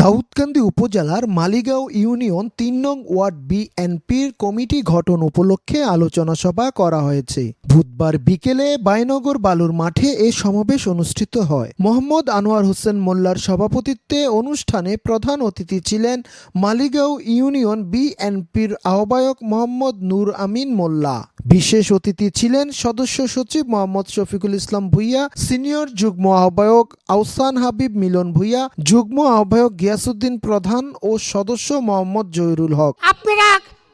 দাউদকান্দি উপজেলার মালিগাঁও ইউনিয়ন তিন নং ওয়ার্ড বিএনপির কমিটি গঠন উপলক্ষে আলোচনা সভা করা হয়েছে। বুধবার বিকেলে বাইনগর বালুর মাঠে এ সমাবেশ অনুষ্ঠিত হয়। মোহাম্মদ আনোয়ার হোসেন মোল্লার সভাপতিত্বে অনুষ্ঠানে প্রধান অতিথি ছিলেন মালিগাঁও ইউনিয়ন বিএনপির আহ্বায়ক মোহাম্মদ নূর আমিন মোল্লা। বিশেষ অতিথি ছিলেন সদস্য সচিব মোহাম্মদ শফিকুল ইসলাম ভুইয়া, সিনিয়র যুগ্ম আহ্বায়ক আহসান হাবিব মিলন ভুইয়া, যুগ্ম আহ্বায়ক গিয়াসুদ্দিন প্রধান ও সদস্য মোহাম্মদ জহিরুল হক। আপনারা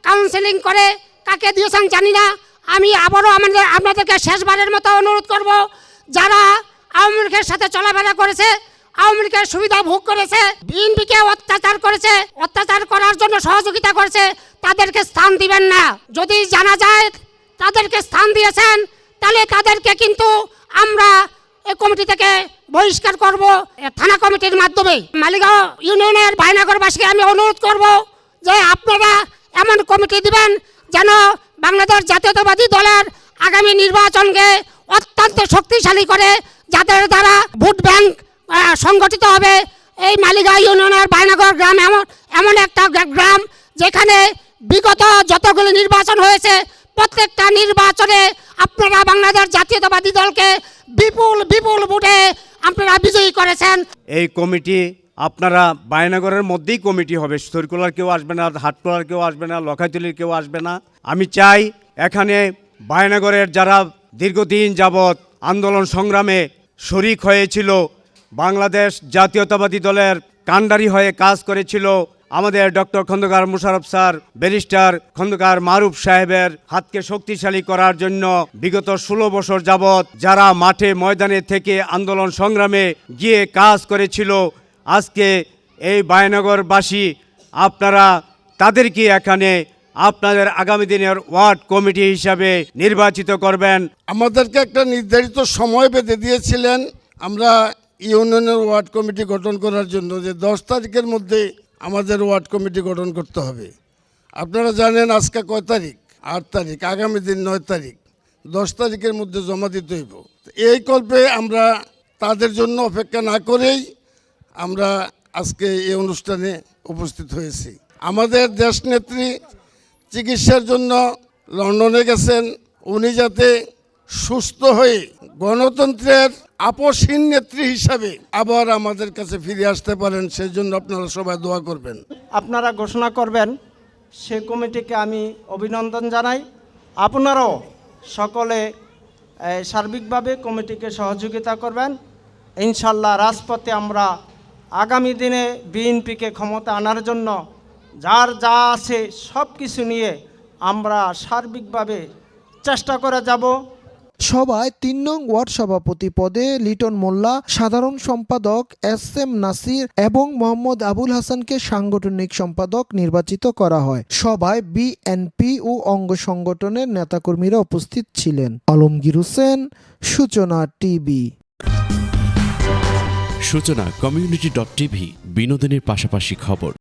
কাউন্সেলিং করে কাকে দিয়েছেন জানি না। আমি আবারও আমাদের আপনাদেরকে শেষবারের মতো অনুরোধ করব, যারা আওয়ামী লীগের সাথে চলাফেরা করেছে, আওয়ামী লীগের সুবিধা ভোগ করেছে, বিএনপিকে অত্যাচার করেছে, অত্যাচার করার জন্য সহযোগিতা করেছে, তাদেরকে স্থান দিবেন না। যদি জানা যায় তাদেরকে স্থান দিয়েছেন, তাহলে তাদেরকে কিন্তু আমরা এই কমিটি থেকে বহিষ্কার করব। থানা কমিটির মাধ্যমে মালিগাঁও ইউনিয়নের বাইনাগরবাসীকে আমি অনুরোধ করব যে আপনারা এমন কমিটি দিবেন যেন বাংলাদেশ জাতীয়তাবাদী দলের আগামী নির্বাচনকে অত্যন্ত শক্তিশালী করে, যাদের দ্বারা ভোট ব্যাংক সংগঠিত হবে। এই মালিগাঁও ইউনিয়নের বাইনাগর গ্রাম এমন এমন একটা গ্রাম যেখানে বিগত যতগুলো নির্বাচন হয়েছে, প্রত্যেকটা নির্বাচনে আপনারা বাংলাদেশ জাতীয়তাবাদী দলকে বিপুল বিপুল ভোটে আপনারা বিজয়ী করেছেন। এই কমিটি আপনারা বায়নগরের মধ্যেই কমিটি হবে। সরকুলার কেউ আসবে না, হাটকোলার কেউ আসবে না, লখাইতলির কেউ আসবে না। আমি চাই এখানে বায়নগরের যারা দীর্ঘদিন যাবৎ আন্দোলন সংগ্রামে শরিক হয়েছিল, বাংলাদেশ জাতীয়তাবাদী দলের কাণ্ডারি হয়ে কাজ করেছিল আমাদের doctor Khandakar Musharraf sir, barrister Khandakar Maruf সাহেবের হাতকে শক্তিশালী করার জন্য বিগত ষোলো বছর যাবৎ যারা মাঠে ময়দানে থেকে আন্দোলন সংগ্রামে গিয়ে কাজ করেছিল, আজকে এই বায়নগরবাসী, আপনারা তাদেরকে এখানে আপনাদের আগামী দিনের ওয়ার্ড কমিটি হিসাবে নির্বাচিত করবেন। আমাদেরকে একটা নির্ধারিত সময় বেঁধে দিয়েছিলেন আমরা ইউনিয়নের ওয়ার্ড কমিটি গঠন করার জন্য যে দশ তারিখের মধ্যে আমাদের ওয়ার্ড কমিটি গঠন করতে হবে। আপনারা জানেন আজকে কয় তারিখ? আট তারিখ, আগামী দিন নয় তারিখ। দশ তারিখের মধ্যে জমা দিতে হইব। এই কল্পে আমরা তাদের জন্য অপেক্ষা না করেই আমরা আজকে এই অনুষ্ঠানে উপস্থিত হয়েছি। আমাদের দেশনেত্রী চিকিৎসার জন্য লন্ডনে গেছেন। উনি যাতে সুস্থ হয়ে গণতন্ত্রের আপসহীন নেত্রী হিসাবে আবার আমাদের কাছে ফিরে আসতে পারেন সেই জন্য আপনারা সবাই দোয়া করবেন। আপনারা ঘোষণা করবেন, সে কমিটিকে আমি অভিনন্দন জানাই। আপনারাও সকলে সার্বিকভাবে কমিটিকে সহযোগিতা করবেন। ইনশাল্লাহ রাজপথে আমরা আগামী দিনে বিএনপিকে ক্ষমতা আনার জন্য যার যা আছে সব কিছু নিয়ে আমরা সার্বিকভাবে চেষ্টা করে যাব। সভায় তিন নং ওয়ার্ড সভাপতি পদে লিটন মোল্লা, সাধারণ সম্পাদক এস এম নাসির এবং মোহাম্মদ আবুল হাসানকে সাংগঠনিক সম্পাদক নির্বাচিত করা হয়। সভায় বিএনপি ও অঙ্গ সংগঠনের নেতাকর্মীরা উপস্থিত ছিলেন। আলমগীর হোসেন, সূচনা টিভি। সূচনা, কমিউনিটি ডট টিভি, বিনোদনের পাশাপাশি খবর।